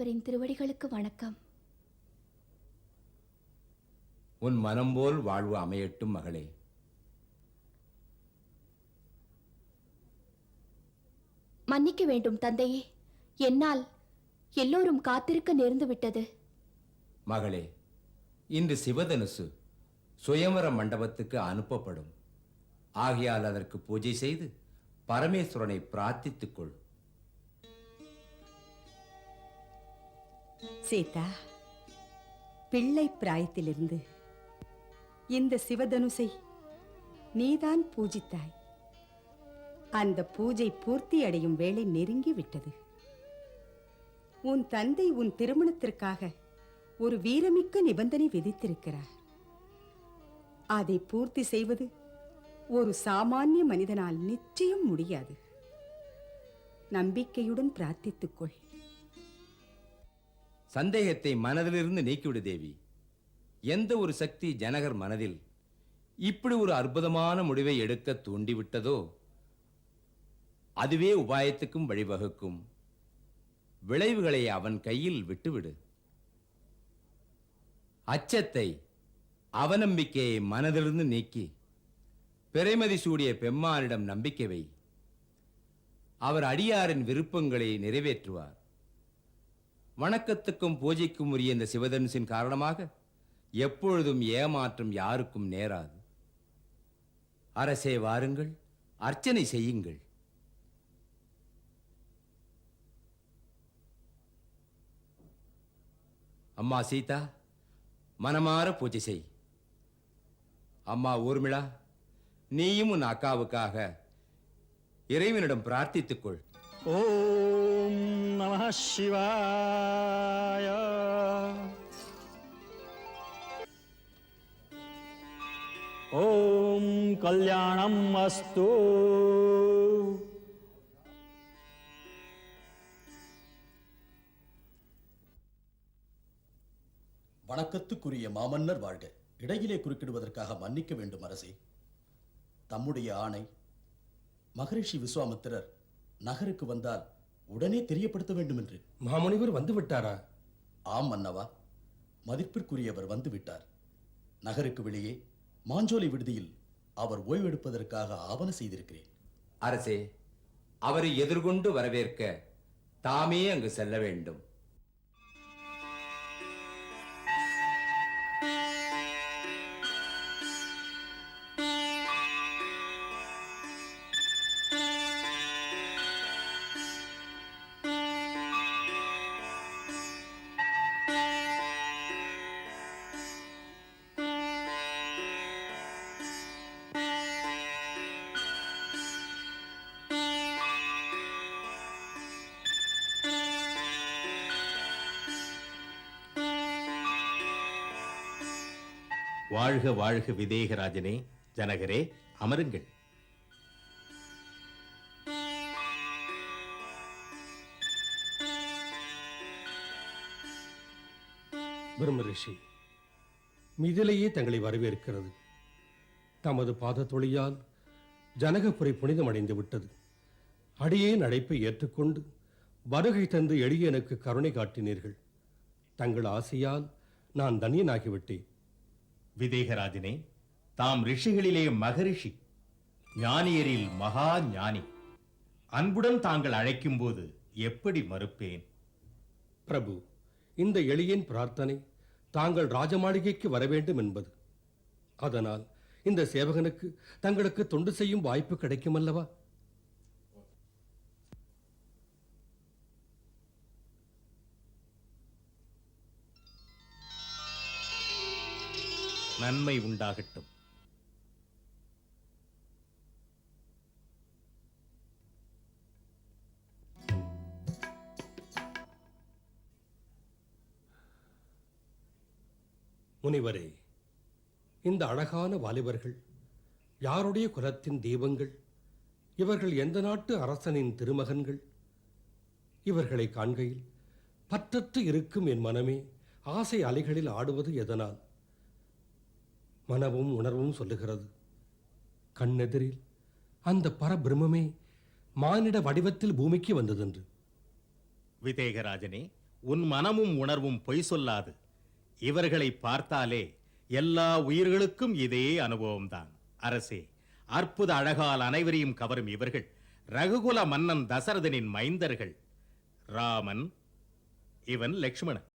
குருதேவரின் திருவடிகளுக்கு வணக்கம். உன் மனம் போல் வாழ்வு அமையட்டும் மகளே. மன்னிக்க வேண்டும் தந்தையே. என்னால் எல்லோரும் காத்திருக்க நேர்ந்து விட்டது மகளே இன்று சிவதனுசு சுயவர மண்டபத்துக்கு அனுப்பப்படும். ஆகையால் அதற்கு பூஜை செய்து பரமேஸ்வரனை பிரார்த்தித்துக் சீதா பிள்ளை பிராயத்திலிருந்து இந்த சிவதனுசை நீதான் பூஜித்தாய். அந்த பூஜை பூர்த்தி அடையும் வேளை நெருங்கி விட்டது. உன் தந்தை உன் திருமணத்திற்காக ஒரு வீரமிக்க நிபந்தனை விதித்திருக்கிறார். அதை பூர்த்தி செய்வது ஒரு சாமானிய மனிதனால் நிச்சயம் முடியாது. நம்பிக்கையுடன் பிரார்த்தித்துக்கொள். சந்தேகத்தை மனதிலிருந்து நீக்கிவிடு தேவி. எந்த ஒரு சக்தி ஜனகர் மனதில் இப்படி ஒரு அற்புதமான முடிவை எடுக்க தூண்டிவிட்டதோ அதுவே உபாயத்துக்கும் வழிவகுக்கும். விளைவுகளை அவன் கையில் விட்டுவிடு. அச்சத்தை அவநம்பிக்கையை மனதிலிருந்து நீக்கி பிறைமதி சூடிய பெம்மானிடம் நம்பிக்கை வை. அவர் அடியாரின் விருப்பங்களை நிறைவேற்றுவார். வணக்கத்துக்கும் பூஜைக்கும் உரிய இந்த சிவதனுசின் காரணமாக எப்பொழுதும் ஏமாற்றம் யாருக்கும் நேராது. அரசே வாருங்கள் அர்ச்சனை செய்யுங்கள். அம்மா சீதா மனமாற பூஜை செய். அம்மா ஊர்மிளா நீயும் உன் அக்காவுக்காக இறைவனிடம் பிரார்த்தித்துக்கொள். ஓ ஓம் நம சிவாய. ஓம் கல்யாணம் அஸ்து. வணக்கத்துக்குரிய மாமன்னர் வாழ்க. இடையிலே குறுக்கிடுவதற்காக மன்னிக்க வேண்டும் அரசே. தம்முடைய ஆணை மகரிஷி விஸ்வாமித்திரர் நகருக்கு வந்தால் உடனே தெரியப்படுத்த வேண்டும் என்று மாமுனிவர் வந்து விட்டாரா? ஆம் மன்னவா. மதிப்பிற்குரியவர் வந்து விட்டார். நகருக்கு வெளியே மாஞ்சோலை விடுதியில் அவர் ஓய்வெடுப்பதற்காக ஆவண செய்திருக்கிறேன். அரசே அவரை எதிர்கொண்டு வரவேற்க தாமே அங்கு செல்ல வேண்டும். வாழ்க வாழ்க விதேகராஜனே ஜனகரே அமருங்கள். பிரம்ம ரிஷி மிதிலையே தங்களை வரவேற்கிறது. தமது பாதத்தொழியால் ஜனகபுரை புனிதமடைந்து விட்டது. அடியே அழைப்பை ஏற்றுக்கொண்டு வருகை தந்து எளியனுக்கு கருணை காட்டினீர்கள். தங்கள் ஆசையால் நான் தன்யனாகிவிட்டேன். விதேகராஜனே தாம் ரிஷிகளிலே மகரிஷி ஞானியரில் மகா ஞானி. அன்புடன் தாங்கள் அழைக்கும்போது எப்படி மறுப்பேன்? பிரபு இந்த எளியின் பிரார்த்தனை தாங்கள் ராஜமாளிகைக்கு வர வேண்டும் என்பது. அதனால் இந்த சேவகனுக்கு தங்களுக்கு தொண்டு செய்யும் வாய்ப்பு கிடைக்கும் அல்லவா நன்மை உண்டாகட்டும். முனிவரே இந்த அழகான வாலிபர்கள் யாருடைய குலத்தின் தெய்வங்கள் இவர்கள் எந்த நாட்டு அரசனின் திருமகன்கள்? இவர்களை காண்கையில் பற்றற்று இருக்கும் என் மனமே ஆசை அலைகளில் ஆடுவது எதனால்? மனமும் உணர்வும் சொல்லுகிறது. கண்ணெதிரில் அந்த பரபிரமே மானிட வடிவத்தில் பூமிக்கு வந்ததென்று. விதேகராஜனே உன் மனமும் உணர்வும் பொய் சொல்லாது. இவர்களை பார்த்தாலே எல்லா உயிர்களுக்கும் இதே அனுபவம்தான். அரசே அற்புத அழகால் அனைவரையும் கவரும் இவர்கள் ரகுகுல மன்னன் தசரதனின் மைந்தர்கள். ராமன் இவன் லக்ஷ்மணன்.